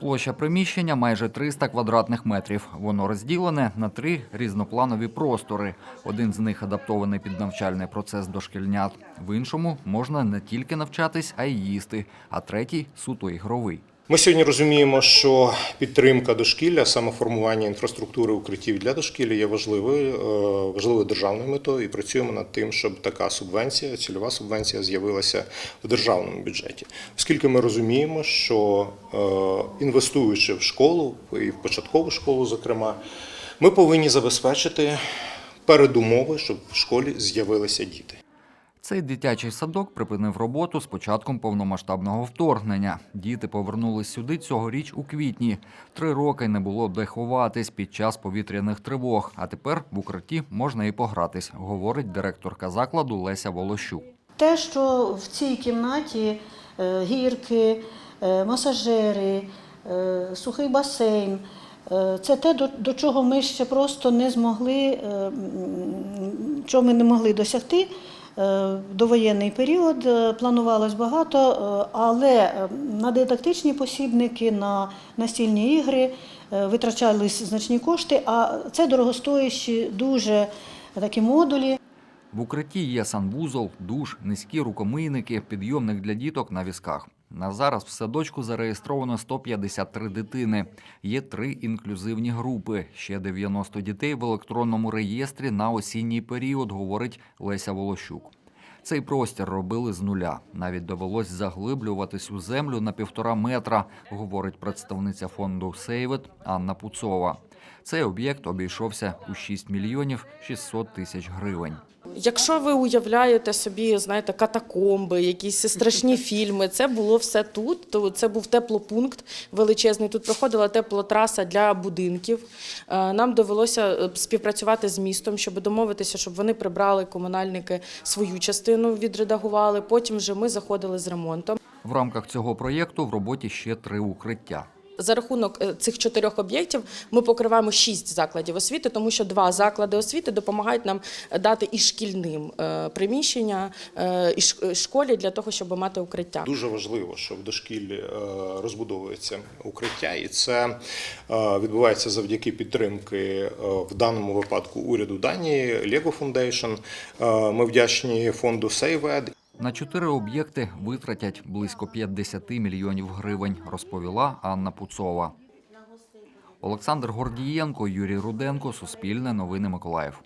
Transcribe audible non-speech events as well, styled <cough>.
Площа приміщення майже 300 квадратних метрів. Воно розділене на три різнопланові простори. Один з них адаптований під навчальний процес дошкільнят. В іншому можна не тільки навчатись, а й їсти. А третій суто ігровий. Ми сьогодні розуміємо, що підтримка дошкілля, саме формування інфраструктури укриттів для дошкілля є важливою, е, важливою державною метою і працюємо над тим, щоб така субвенція, цільова субвенція з'явилася в державному бюджеті. Оскільки ми розуміємо, що е, інвестуючи в школу і в початкову школу, зокрема, ми повинні забезпечити передумови, щоб в школі з'явилися діти. Цей дитячий садок припинив роботу з початком повномасштабного вторгнення. Діти повернулись сюди цьогоріч у квітні. Три роки не було де ховатись під час повітряних тривог. А тепер в укритті можна і погратись, говорить директорка закладу Леся Волощук. Те, що в цій кімнаті е, гірки, е, масажери, е, сухий басейн. Це те, до, чого ми ще просто не змогли, чого ми не могли досягти. Е, довоєнний період е, планувалось багато, е, але на дидактичні посібники, на настільні ігри витрачались значні кошти, а це дорогостоящі дуже такі модулі. В укритті є санвузол, душ, низькі рукомийники, підйомник для діток на візках. На зараз в садочку зареєстровано 153 дитини. Є три інклюзивні групи. Ще 90 дітей в електронному реєстрі на осінній період, говорить Леся Волощук. Цей простір робили з нуля. Навіть довелось заглиблюватись у землю на півтора метра, говорить представниця фонду Сейвет Анна Пуцова. Цей об'єкт обійшовся у 6 мільйонів 600 тисяч гривень. Якщо ви уявляєте собі, знаєте, катакомби, якісь страшні <laughs> фільми, це було все тут. То це був теплопункт величезний. Тут проходила теплотраса для будинків. Е, Нам довелося е, співпрацювати з містом, щоб домовитися, щоб вони прибрали комунальники свою частину, відредагували. Потім вже ми заходили з ремонтом. В рамках цього проєкту в роботі ще три укриття. За рахунок е, цих чотирьох об'єктів ми покриваємо шість закладів освіти, тому що два заклади освіти допомагають нам дати і шкільним е, приміщення, е, і школі для того, щоб мати укриття. Дуже важливо, що в дошкіллі е, розбудовується укриття, і це е, відбувається завдяки підтримки е, в даному випадку уряду Данії Lego Foundation. Е, Ми вдячні фонду SaveEd На чотири об'єкти витратять близько 50 мільйонів гривень, розповіла Анна Пуцова. Олександр Гордієнко, Юрій Руденко, Суспільне новини Миколаїв.